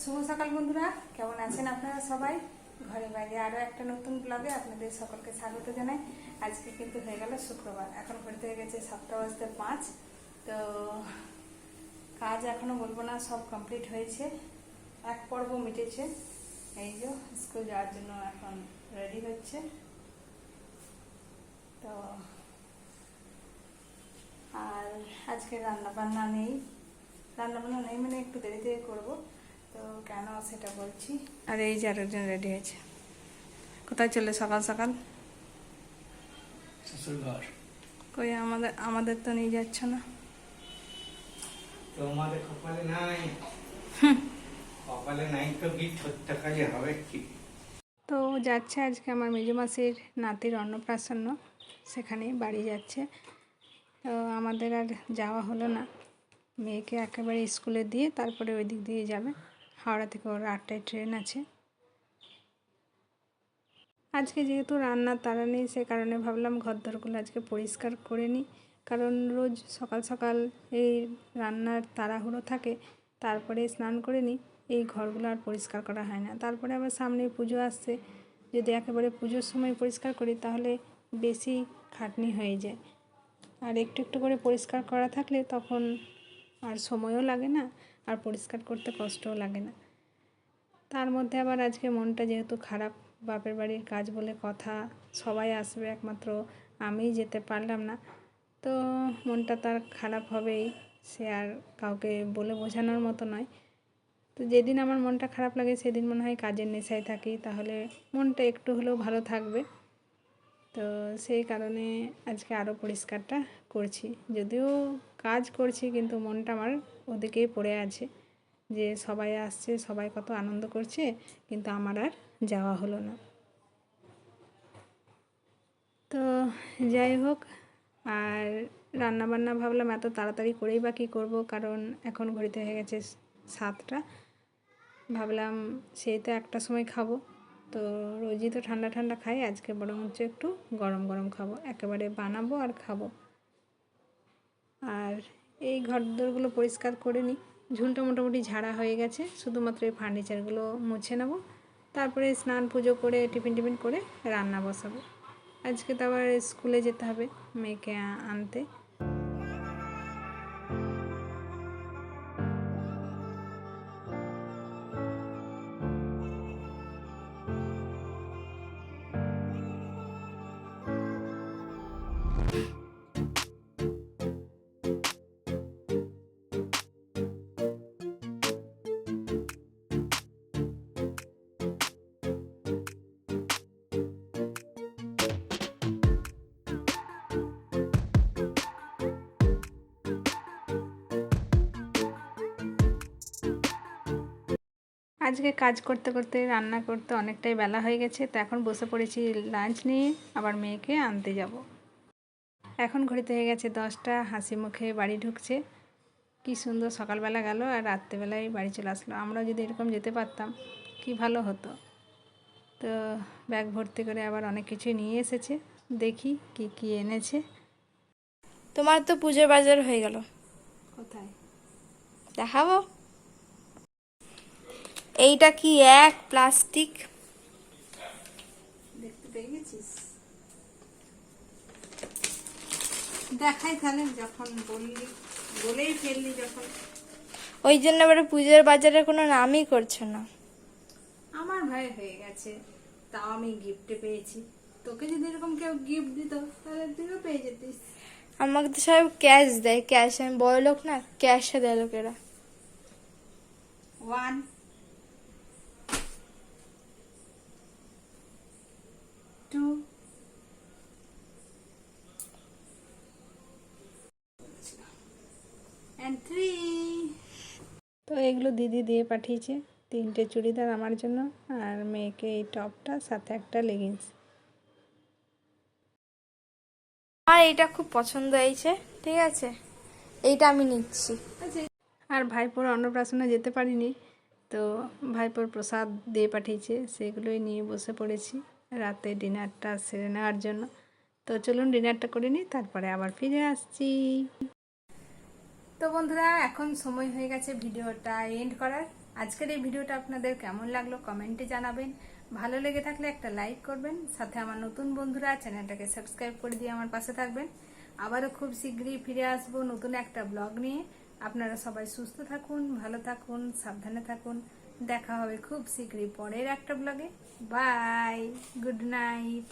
শুভ সকাল বন্ধুরা, কেমন আছেন আপনারা সবাই? ঘরে বাইরে আরও একটা নতুন ব্লগে আপনাদের সকলকে স্বাগত জানাই। আজকে কিন্তু হয়ে গেল শুক্রবার, এখন ঘড়িতে হয়ে গেছে সাতটা বাজতে পাঁচ। তো কাজ এখনও বলব না, সব কমপ্লিট হয়েছে। এক পর্ব মিটেছে, এই যে স্কুল যাওয়ার জন্য এখন রেডি হচ্ছে। তো আর আজকে রান্না বান্না নেই। রান্না বান্না নেই মানে একটু দেরি থেকে করব। তো কেন সেটা বলছি? আর এই যে আরেকজন রেডি হয়েছে। কোথায় চলে সকাল সকাল? কই আমাদের আমাদের তো নিয়ে যাচ্ছ না। তোমাদের কপালে নাই? কপালে নাই তো কি ছোট্ট কাজে হবে কি? তো যাচ্ছে আজকে আমার মেজো মাসির নাতির অন্নপ্রাশন্ন সেখানেই বাড়ি যাচ্ছে। তো আমাদের আর যাওয়া হলো না। মেয়েকে একেবারে স্কুলে দিয়ে তারপরে ওই দিক দিয়ে যাবে। হাওড়া থেকে ওর আটটায় ট্রেন আছে। আজকে যেহেতু রান্নার তারা নেই, সে কারণে ভাবলাম ঘর ঘরদরগুলো আজকে পরিষ্কার করে নিই। কারণ রোজ সকাল সকাল এই রান্নার তাড়াহুড়ো থাকে, তারপরে স্নান করে নিই। এই ঘরগুলো আর পরিষ্কার করা হয় না। তারপরে আবার সামনে পুজো আসছে। যদি একেবারে পুজোর সময় পরিষ্কার করি, তাহলে বেশি খাটনি হয়ে যায়। আর একটু একটু করে পরিষ্কার করা থাকলে তখন আর সময়ও লাগে না। আর পরিষ্কার করতে কষ্টও লাগে না। তার মধ্যে আবার আজকে মনটা যেহেতু খারাপ, বাপের বাড়ির কাজ বলে কথা, সবাই আসবে একমাত্র আমিই যেতে পারলাম না, তো মনটা তার খারাপ হবেই, সে আর কাউকে বলে বোঝানোর মতো নয়। তো যেদিন আমার মনটা খারাপ লাগে, সেদিন মনে হয় কাজের নেশায় থাকি, তাহলে মনটা একটু হলেও ভালো থাকবে। তো সেই কারণে আজকে আরও পরিষ্কারটা করছি। যদিও কাজ করছি, কিন্তু মনটা আমার ওদিকেই পড়ে আছে যে সবাই আসছে, সবাই কত আনন্দ করছে, কিন্তু আমার আর যাওয়া হলো না। তো যাই হোক, আর রান্না বান্না ভাবলাম এত তাড়াতাড়ি করেই বা কী করব, কারণ এখন ঘড়িতে হয়ে গেছে সাতটা। ভাবলাম সেই তো একটা সময় খাব। তো রোজই তো ঠান্ডা ঠান্ডা খাই, আজকে বরং হচ্ছে একটু গরম গরম খাব। একেবারে বানাবো আর খাব। আর এই ঘরদোরগুলো পরিষ্কার করে নিই। ঝুলটা মোটামুটি ঝাড়া হয়ে গেছে, শুধুমাত্র এই ফার্নিচারগুলো মুছে নেব। তারপরে স্নান পুজো করে টিফিন টিফিন করে রান্না বসাবো। আজকে তো আবার স্কুলে যেতে হবে মেয়েকে আনতে। আজকে কাজ করতে করতে রান্না করতে অনেকটাই বেলা হয়ে গেছে তো এখন বসে পড়েছি লাঞ্চ নিয়ে আবার মেয়েকে আনতে যাব। এখন ঘড়িতে হয়ে গেছে দশটা হাসি মুখে বাড়ি ঢুকছে। কি সুন্দর সকালবেলা গেল আর রাত্রেবেলায় বাড়ি চলে আসলো। আমরাও যদি এরকম যেতে পারতাম কি ভালো হতো। তো ব্যাগ ভর্তি করে আবার অনেক কিছুই নিয়ে এসেছে। দেখি কি কি এনেছে। তোমার তো পুজো বাজার হয়ে গেল। কোথায়? দেখাবো? এইটা কি এক প্লাস্টিক? দেখতে পেয়ে গেছিস? দেখাই তাহলে যখন বললি বলেই ফেললি যখন। ওই জন্য এবারে পুজোর বাজারে কোনো নামই করছ না। আমার ভাই হয়ে গেছে তাও আমি গিফটে পেয়েছি। তোকে যদি এরকম কেউ গিফট দিত তাহলে তুইও পেয়ে যেতিস। আমাকে তো সব ক্যাশ দেয় ক্যাশ আমি বড় লোক না ক্যাশে দেয় লোকেরা। ওয়ান টু অ্যান্ড থ্রি তো এগুলো দিদি দিয়ে পাঠিয়েছে তিনটে চুড়িদার আমার জন্য আর মেয়েকে এই টপটা সাথে একটা লেগিংস আমার এইটা খুব পছন্দ হয়েছে ঠিক আছে? এইটা আমি নিচ্ছি। আর ভাইপোর অন্নপ্রাশনে যেতে পারিনি তো ভাইপোর প্রসাদ দিয়ে পাঠিয়েছে সেগুলোই নিয়ে বসে পড়েছি। রাতে ডিনারটা সেরে নেওয়ার জন্য। তো চলুন ডিনারটা করে নিই, তারপরে আবার ফিরে আসছি। তো বন্ধুরা, এখন সময় হয়ে গেছে ভিডিওটা এন্ড করার। আজকের এই ভিডিওটা আপনাদের কেমন লাগল কমেন্টে জানাবেন। ভালো লেগে থাকলে একটা লাইক করবেন। সাথে আমার নতুন বন্ধুরা, চ্যানেলটাকে সাবস্ক্রাইব করে দিয়ে আমার পাশে থাকবেন। আবারও খুব শীঘ্রই ফিরে আসব নতুন একটা ব্লগ নিয়ে। আপনারা সবাই সুস্থ থাকুন, ভালো থাকুন, সাবধানে থাকুন। দেখা হবে খুব শীঘ্রই পরের একটা ব্লগে বাই গুড নাইট